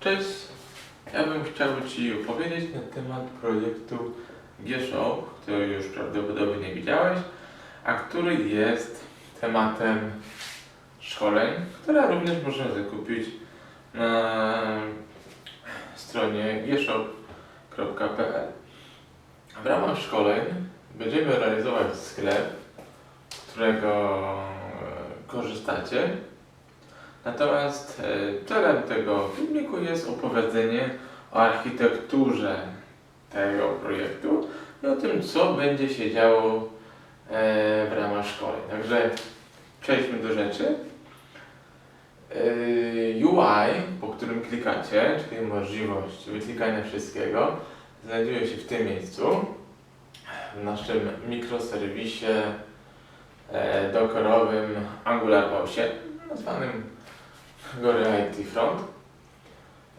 Cześć, ja bym chciał Ci opowiedzieć na temat projektu G-Shop, który już prawdopodobnie widziałeś, a który jest tematem szkoleń, które również można zakupić na stronie gshop.pl. W ramach szkoleń będziemy realizować sklep, z którego e, korzystacie. Natomiast e, celem tego filmiku jest opowiedzenie o architekturze tego projektu i o tym, co będzie się działo e, w ramach szkoleń. Także przejdźmy do rzeczy. E, UI, po którym klikacie, czyli możliwość wyklikania wszystkiego, znajduje się w tym miejscu, w naszym mikroserwisie dockerowym Angular 8, nazwanym Gory IT Front.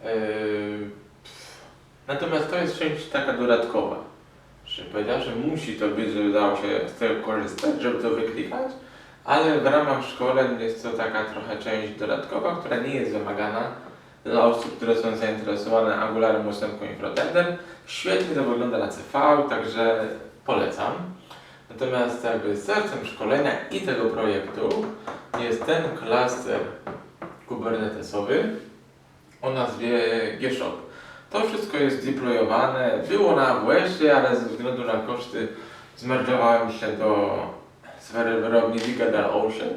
Yy, Natomiast to jest część taka dodatkowa. Że powiedział, że musi to być, żeby dało się z tego korzystać, żeby to wyklikać, ale w ramach szkoleń jest to taka trochę część dodatkowa, która nie jest wymagana dla osób, które są zainteresowane Angularem 8 i Frontendem. Świetnie to wygląda na CV, także polecam. Natomiast jakby sercem szkolenia i tego projektu jest ten klaster kubernetesowy o nazwie G-Shop. To wszystko jest deployowane, było na AWS-ie, ale ze względu na koszty zmerdżowałem się do serwerowni DigitalOcean,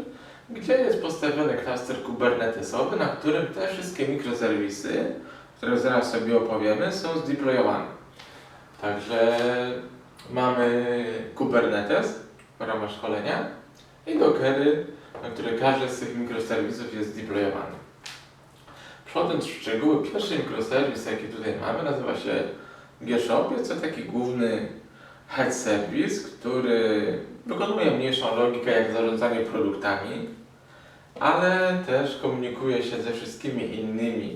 gdzie jest postawiony klaster kubernetesowy, na którym te wszystkie mikroserwisy, które zaraz sobie opowiemy, są zdeployowane. Także mamy Kubernetes w ramach szkolenia i Dockery, na które każdy z tych mikroserwisów jest deployowany. Przechodząc w szczegóły, pierwszy mikroserwis, jaki tutaj mamy, nazywa się G-Shop. Jest to taki główny head service, który wykonuje mniejszą logikę jak zarządzanie produktami, ale też komunikuje się ze wszystkimi innymi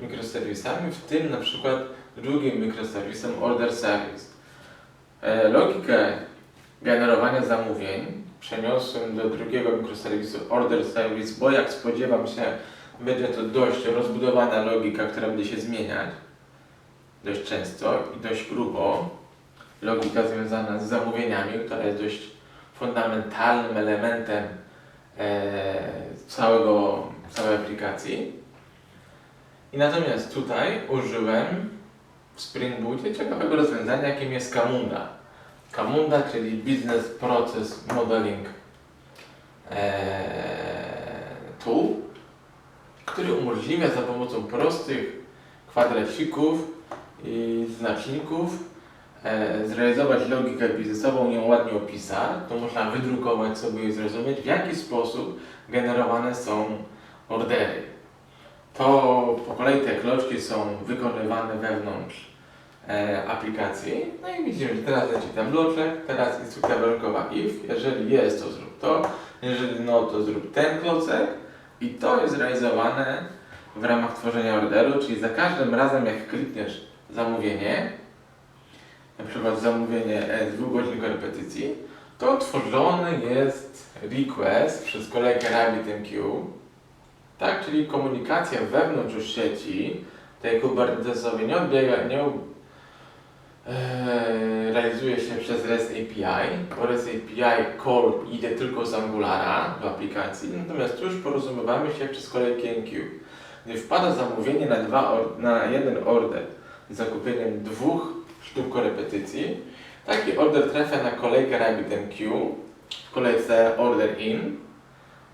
mikroserwisami, w tym na przykład drugim mikroserwisem Order Service. E, Logikę generowania zamówień przeniosłem do drugiego mikroserwisu Order Service, bo jak spodziewam się, będzie to dość rozbudowana logika, która będzie się zmieniać dość często i dość grubo. Logika związana z zamówieniami, która jest dość fundamentalnym elementem e, całego, całej aplikacji. I natomiast tutaj użyłem w Spring Bootie ciekawego rozwiązania, jakim jest Camunda. Camunda, czyli Business Process Modeling e, Tool, który umożliwia za pomocą prostych kwadracików i znaczników e, zrealizować logikę biznesową, ją ładnie opisać. To można wydrukować sobie i zrozumieć, w jaki sposób generowane są ordery. To po kolei te kloczki są wykonywane wewnątrz e, aplikacji. No i widzimy, że teraz leci ten bloczek, teraz instrukcja warunkowa if. Jeżeli jest, to zrób to. Jeżeli no, to zrób ten klocek. I to jest realizowane w ramach tworzenia orderu, czyli za każdym razem jak klikniesz zamówienie, na przykład zamówienie e, dwugodzinnych repetycji, to tworzony jest request przez kolegę RabbitMQ, tak, czyli komunikacja wewnątrz sieci tej kubernetesowej nie odbiega, nie realizuje się przez REST API, bo REST API call idzie tylko z Angulara do aplikacji, natomiast już porozumiewamy się przez kolejkę MQ. Gdy wpada zamówienie na, dwa na jeden order z zakupieniem dwóch sztuk korepetycji, taki order trafia na kolejkę RabbitMQ w kolejce order in.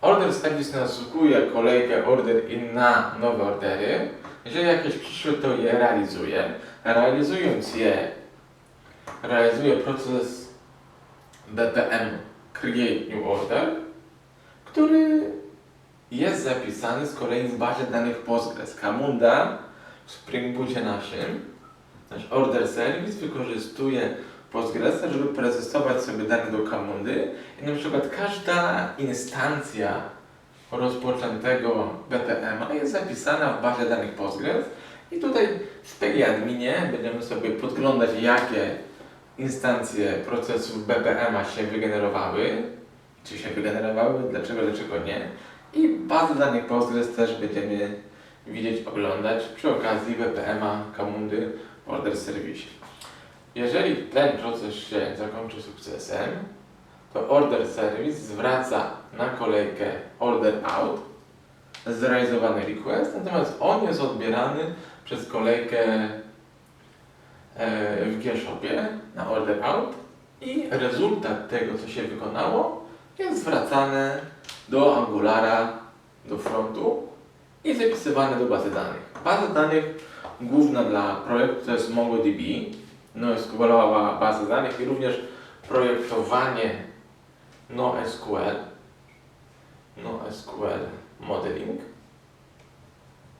Order service nasługuje kolejkę order in na nowe ordery. Jeżeli jakieś przyszłe, to je realizuje. Realizując je, realizuje proces BPM Create New Order, który jest zapisany z kolei w bazie danych Postgres. Camunda w Spring Bootie naszym, nasz Order Service wykorzystuje Postgresa, żeby prezesować sobie dane do Camundy i na przykład każda instancja rozpoczętego BPM-a jest zapisana w bazie danych Postgres i tutaj w PG adminie będziemy sobie podglądać jakie instancje procesów BPM-a się wygenerowały, czy się wygenerowały, dlaczego, dlaczego nie. I bazę danych Postgres też będziemy widzieć, oglądać przy okazji BPM-a Kamundy w Order Service. Jeżeli ten proces się zakończy sukcesem, to Order Service zwraca na kolejkę Order Out zrealizowany request, natomiast on jest odbierany przez kolejkę w G-Shopie na Order Out i rezultat tego, co się wykonało, jest zwracany do Angulara, do frontu i zapisywane do bazy danych. Baza danych główna dla projektu to jest MongoDB, NoSQLowa baza danych i również projektowanie NoSQL, NoSQL Modeling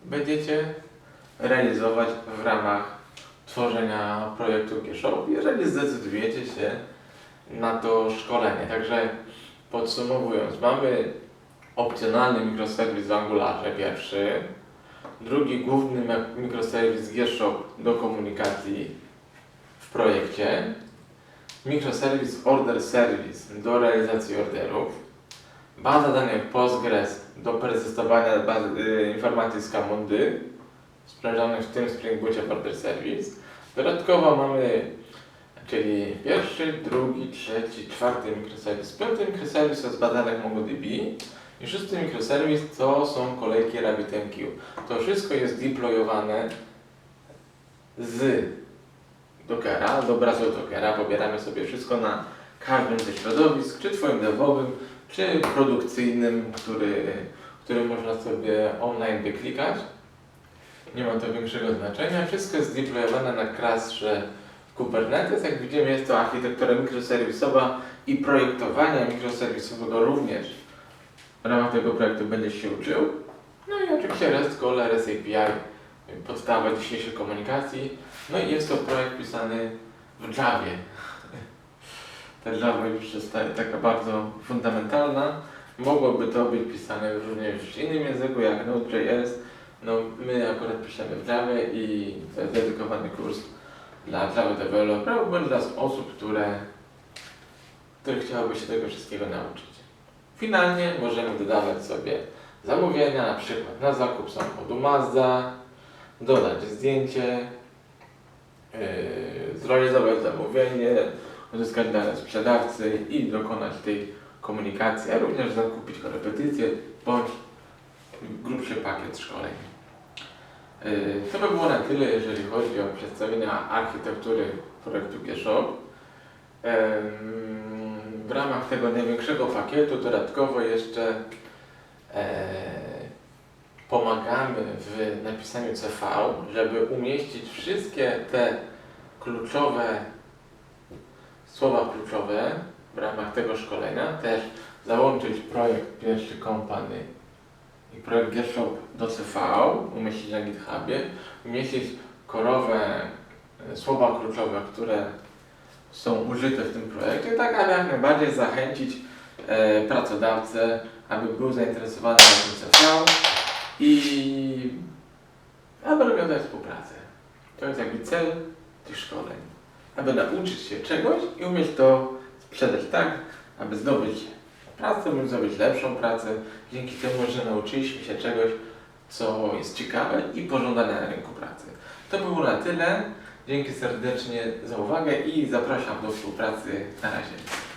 będziecie realizować w ramach tworzenia projektu G-Shop, jeżeli zdecydujecie się na to szkolenie. Także podsumowując, mamy opcjonalny mikroserwis w Angularze pierwszy, drugi główny mikroserwis G-Shop do komunikacji w projekcie, mikroserwis Order Service do realizacji orderów, baza danych Postgres do persystowania bazy, y, informacji z Camundy, sprawdzonych w tym Spring Bootie Order Service. Dodatkowo mamy, czyli pierwszy, drugi, trzeci, czwarty mikroserwis, piąty mikroserwis jest badanek MongoDB i szósty mikroserwis to są kolejki RabbitMQ. To wszystko jest deployowane z Dockera, do obrazu Dockera, pobieramy sobie wszystko na każdym ze środowisk, czy Twoim devowym, czy produkcyjnym, który, który można sobie online wyklikać. Nie ma to większego znaczenia. Wszystko jest deployowane na klastrze Kubernetes. Jak widzimy jest to architektura mikroserwisowa i projektowania mikroserwisowego również w ramach tego projektu będziesz się uczył. No i oczywiście REST Call, REST API, podstawa dzisiejszej komunikacji. No i jest to projekt pisany w Javie. Ta Java już jest ta- taka bardzo fundamentalna. Mogłoby to być pisane również w innym języku jak Node.js. No my akurat piszemy Java i to jest dedykowany kurs dla Java Developer, bądź dla osób, które, które chciałyby się tego wszystkiego nauczyć. Finalnie możemy dodawać sobie zamówienia, na przykład na zakup samochodu Mazda, dodać zdjęcie, yy, zrealizować zamówienie, uzyskać dane sprzedawcy i dokonać tej komunikacji, a również zakupić korepetycje bądź grubszy pakiet szkoleń. Yy, To by było na tyle, jeżeli chodzi o przedstawienie architektury projektu G-Shop. W ramach tego największego pakietu dodatkowo jeszcze e, pomagamy w napisaniu CV, żeby umieścić wszystkie te kluczowe słowa kluczowe w ramach tego szkolenia, też załączyć projekt pierwszy kompany i projekt G-Shop do CV, umieścić na GitHubie, umieścić korowe e, słowa kluczowe, które są użyte w tym projekcie, tak aby jak najbardziej zachęcić e, pracodawcę, aby był zainteresowany tym CV i aby nawiązać współpracę. To jest jakby cel tych szkoleń. Aby nauczyć się czegoś i umieć to sprzedać tak, aby zdobyć pracę lub zdobyć lepszą pracę, dzięki temu, że nauczyliśmy się czegoś, co jest ciekawe i pożądane na rynku pracy. To było na tyle. Dzięki serdecznie za uwagę i zapraszam do współpracy. Na razie.